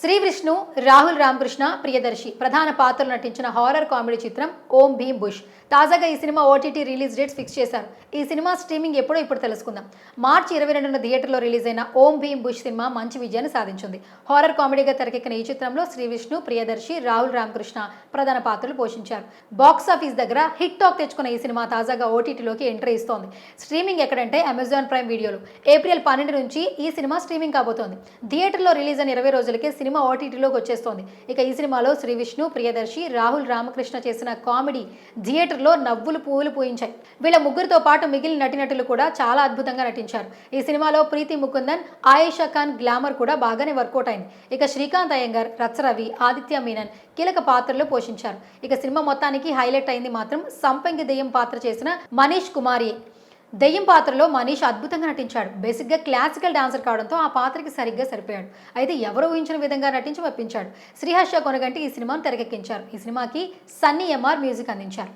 శ్రీ విష్ణు రాహుల్ రామకృష్ణ ప్రియదర్శి. ప్రధాన పాత్రలు నటించిన హారర్ కామెడీ చిత్రం ఓం భీమ్ బుష్. తాజాగా ఈ cinema OTT release dates fix చేశారు. ఈ సినిమా స్ట్రీమింగ్ ఎప్పుడో ఇప్పుడు తెలుసుకుందాం. మార్చి ఇరవై రెండున థియేటర్లో రిలీజ్ అయిన ఓం భీమ్ బుష్ సినిమా మంచి విజయాన్ని సాధించింది. హారర్ కామెడీగా తెరకెక్కిన ఈ చిత్రంలో శ్రీ విష్ణు ప్రియదర్శి రాహుల్ రామకృష్ణ ప్రధాన పాత్రలు పోషించారు. బాక్స్ ఆఫీస్ దగ్గర హిట్ టాక్ తెచ్చుకున్న ఈ సినిమా తాజాగా ఓటీటీలోకి ఎంట్రీ ఇస్తోంది. స్ట్రీమింగ్ ఎక్కడంటే అమెజాన్ ప్రైమ్ వీడియోలో. ఏప్రిల్ పన్నెండు నుంచి ఈ సినిమా స్ట్రీమింగ్ కాబోతోంది. థియేటర్లో రిలీజ్ అయిన ఇరవై రోజులకే సినిమా ఓటీటీలోకి వచ్చేస్తోంది. ఇక ఈ సినిమాలో శ్రీ విష్ణు ప్రియదర్శి రాహుల్ రామకృష్ణ చేసిన కామెడీ థియేటర్లో నవ్వులు పువ్వులు పూయించాయి. వీళ్ళ ముగ్గురితో పాటు మిగిలిన నటినటులు కూడా చాలా అద్భుతంగా నటించారు. ఈ సినిమాలో ప్రీతి ముకుందన్ ఆయేషా ఖాన్ గ్లామర్ కూడా బాగానే వర్కౌట్ అయింది. ఇక శ్రీకాంత్ అయ్యంగార్ రత్సరవి ఆదిత్య మీనన్ కీలక పాత్రలు పోషించారు. ఇక సినిమా మొత్తానికి హైలైట్ అయింది మాత్రం సంపంగి దెయ్యం పాత్ర చేసిన మనీష్ కుమారి దెయ్యం పాత్రలో మనీష్ అద్భుతంగా నటించాడు. బేసిక్గా క్లాసికల్ డాన్సర్ కావడంతో ఆ పాత్రకి సరిగ్గా సరిపోయాడు. అయితే ఎవరు ఊహించిన విధంగా నటించి మెప్పించాడు శ్రీహర్ష కొనగంటి ఈ సినిమాను తెరకెక్కించారు. ఈ సినిమాకి సన్నీ ఎంఆర్ మ్యూజిక్ అందించారు.